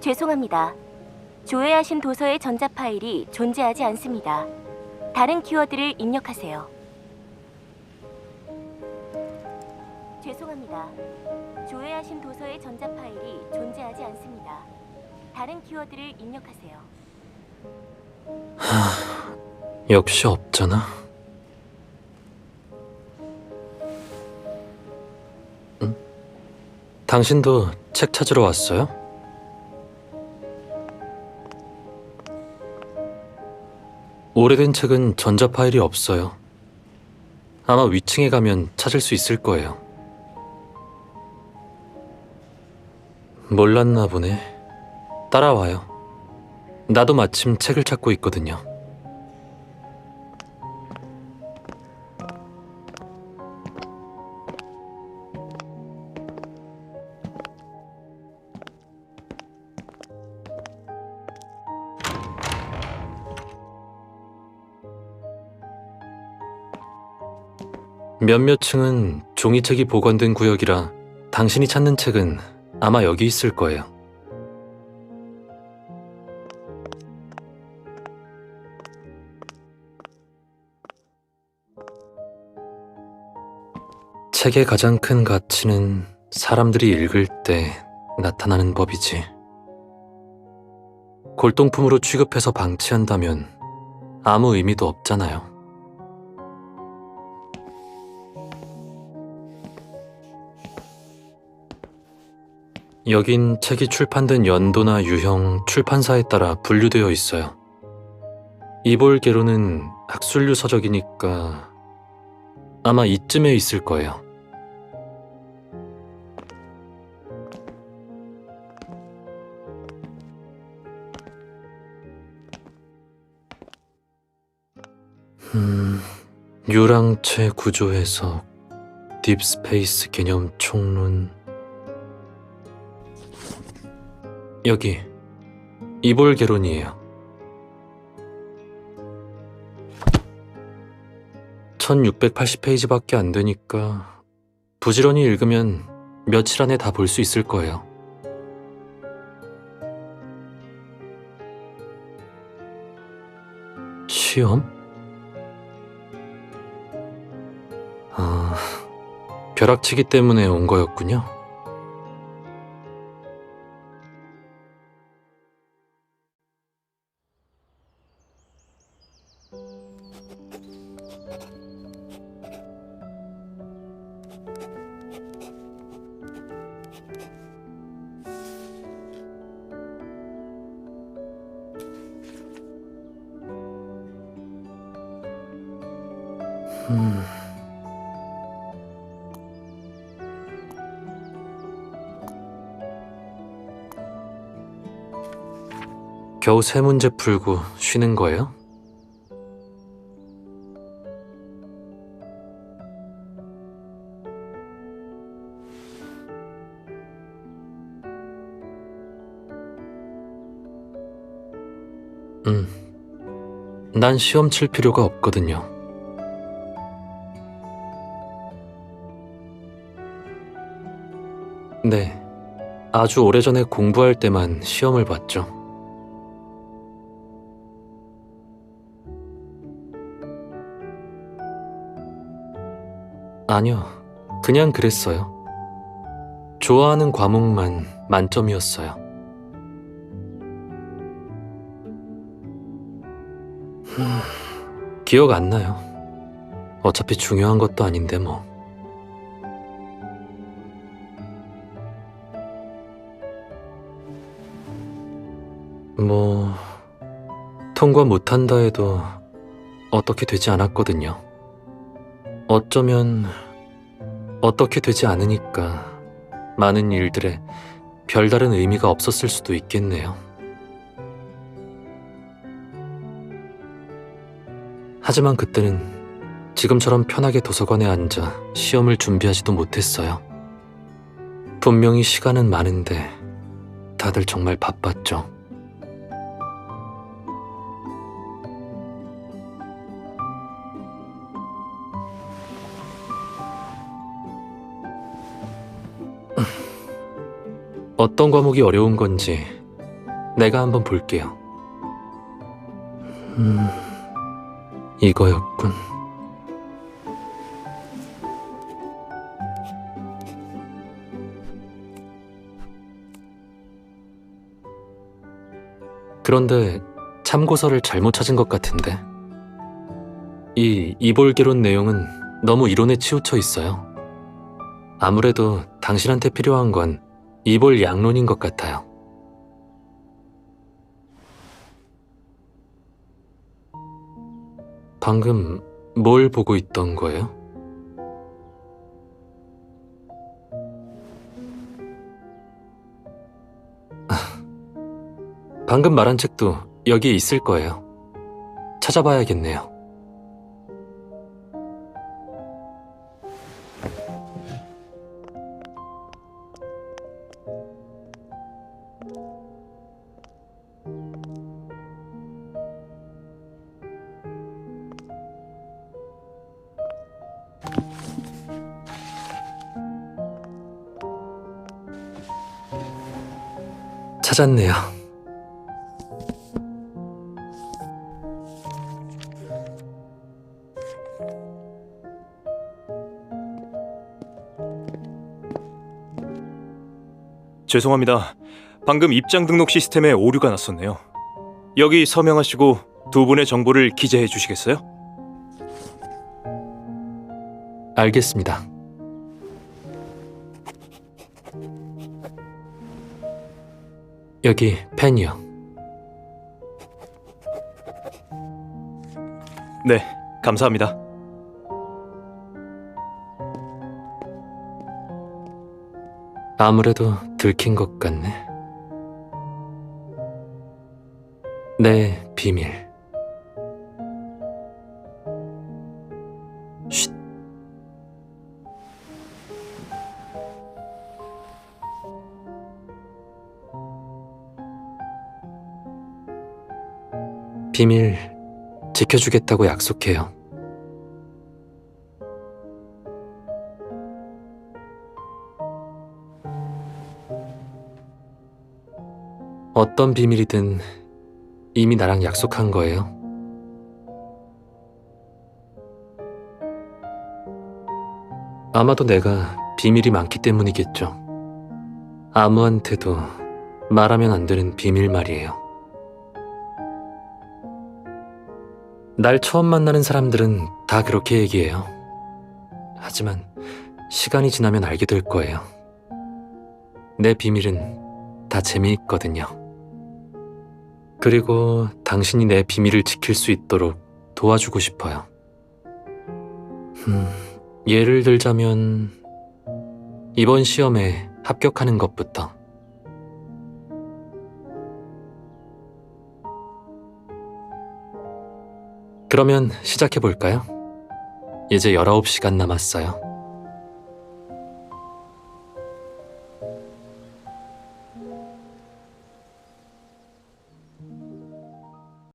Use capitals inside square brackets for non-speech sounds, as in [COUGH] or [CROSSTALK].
죄송합니다. 조회하신 도서의 전자 파일이 존재하지 않습니다. 다른 키워드를 입력하세요. 죄송합니다. 조회하신 도서의 전자 파일이 존재하지 않습니다. 다른 키워드를 입력하세요. 역시 없잖아. 당신도 책 찾으러 왔어요? 오래된 책은 전자 파일이 없어요. 아마 위층에 가면 찾을 수 있을 거예요. 몰랐나 보네. 따라와요. 나도 마침 책을 찾고 있거든요. 몇몇 층은 종이책이 보관된 구역이라 당신이 찾는 책은 아마 여기 있을 거예요. 책의 가장 큰 가치는 사람들이 읽을 때 나타나는 법이지. 골동품으로 취급해서 방치한다면 아무 의미도 없잖아요. 여긴 책이 출판된 연도나 유형, 출판사에 따라 분류되어 있어요. 이볼게로는 학술류 서적이니까 아마 이쯤에 있을 거예요. 음, 유랑체 구조 해석, 딥스페이스 개념 총론. 여기 이볼게론이에요. 1680페이지밖에 안 되니까 부지런히 읽으면 며칠 안에 다 볼 수 있을 거예요. 시험? 아, 벼락치기 때문에 온 거였군요. 음. 겨우 세 문제 풀고 쉬는 거예요? 음. 난 시험 칠 필요가 없거든요. 네. 아주 오래전에 공부할 때만 시험을 봤죠. 아니요. 그냥 그랬어요. 좋아하는 과목만 만점이었어요. 음, 기억 안 나요. 어차피 중요한 것도 아닌데 뭐. 뭐, 통과 못한다 해도 어떻게 되지 않았거든요. 어쩌면 어떻게 되지 않으니까 많은 일들에 별다른 의미가 없었을 수도 있겠네요. 하지만 그때는 지금처럼 편하게 도서관에 앉아 시험을 준비하지도 못했어요. 분명히 시간은 많은데 다들 정말 바빴죠. 어떤 과목이 어려운 건지 내가 한번 볼게요. 음, 이거였군. 그런데 참고서를 잘못 찾은 것 같은데. 이 이볼개론 내용은 너무 이론에 치우쳐 있어요. 아무래도 당신한테 필요한 건 이볼 양론인 것 같아요. 방금 뭘 보고 있던 거예요? 아, [LAUGHS] 방금 말한 책도 여기에 있을 거예요. 찾아봐야겠네요. 찾았네요. 죄송합니다. 방금 입장 등록 시스템에 오류가 났었네요. 여기 서명하시고 두 분의 정보를 기재해 주시겠어요? 알겠습니다. 여기 펜이요. 네, 감사합니다. 아무래도 들킨 것 같네. 내 비밀. 비밀 지켜주겠다고 약속해요. 어떤 비밀이든 이미 나랑 약속한 거예요. 아마도 내가 비밀이 많기 때문이겠죠. 아무한테도 말하면 안 되는 비밀 말이에요. 날 처음 만나는 사람들은 다 그렇게 얘기해요. 하지만 시간이 지나면 알게 될 거예요. 내 비밀은 다 재미있거든요. 그리고 당신이 내 비밀을 지킬 수 있도록 도와주고 싶어요. 음, 예를 들자면 이번 시험에 합격하는 것부터. 그러면 시작해 볼까요? 이제 19시간 남았어요.